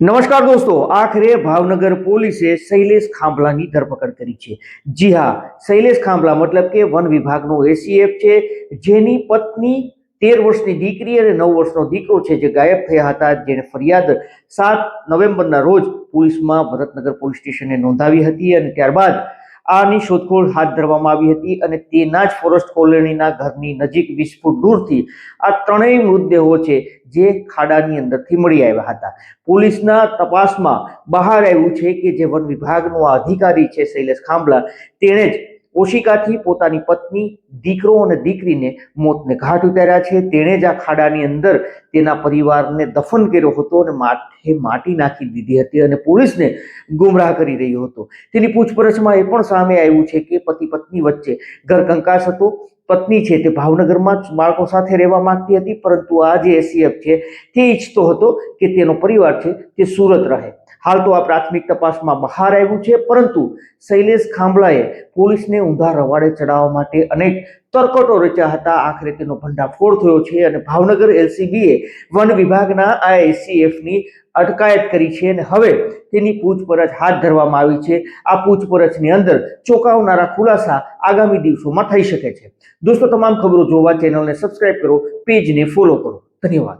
નમસ્કાર દોસ્તો, આખરે ભાવનગર પોલીસે શૈલેષ ખાંભલાની ધરપકડ કરી છે. જી હા, શૈલેષ ખાંભલા મતલબ કે વન વિભાગનો એસીએફ છે, જેની પત્ની તેર વર્ષની દીકરી અને નવ વર્ષનો દીકરો છે જે ગાયબ થયા હતા. જેને ફરિયાદ સાત નવેમ્બરના રોજ પોલીસમાં ભરતનગર પોલીસ સ્ટેશને નોંધાવી હતી અને ત્યારબાદ આની શોધખોળ હાથ ધરવામાં આવી હતી અને તેના જ ફોરેસ્ટ કોલોનીના ઘરની નજીક વીસ ફૂટ દૂરથી આ ત્રણેય મૃતદેહો છે જે ખાડાની અંદરથી મળી આવ્યા હતા. પોલીસના તપાસમાં બહાર આવ્યું છે કે જે વન વિભાગનો આ અધિકારી છે શૈલેષ ખાંભલા, તેણે જ ઓશિકાથી પોતાની પત્ની, દીકરો અને દીકરીને મોતને ઘાટ ઉતાર્યા છે. તેણે જ આ ખાડાની અંદર તેના પરિવારને દફન કર્યો હતો અને માથે માટી નાખી દીધી હતી અને પોલીસને ગુમરાહ કરી રહ્યો હતો. તેની પૂછપરછમાં એ પણ સામે આવ્યું છે કે પતિ પત્ની વચ્ચે ઘર કંકાસ હતો. પત્ની છે તે ભાવનગરમાં જ બાળકો સાથે રહેવા માંગતી હતી, પરંતુ આ જે એસીએફ છે તે ઈચ્છતો હતો કે તેનો પરિવાર છે તે સુરત રહે. હાલ તો આ પ્રાથમિક તપાસમાં બહાર આવ્યું છે, પરંતુ શૈલેષ ખાંભળાએ પોલીસને ઊંધા રવાડે ચડાવવા માટે અનેક તરકટો રચ્યા હતા. આખરે તેનો ભંડાફોડ થયો છે અને ભાવનગર એલસીબીએ વન વિભાગના આઈએસીએફની અટકાયત કરી છે અને હવે તેની પૂછપરછ હાથ ધરવામાં આવી છે. આ પૂછપરછની અંદર ચોંકાવનારા ખુલાસા આગામી દિવસોમાં થઈ શકે છે. દોસ્તો, તમામ ખબરો જોવા ચેનલને સબસ્ક્રાઈબ કરો, પેજને ફોલો કરો. ધન્યવાદ.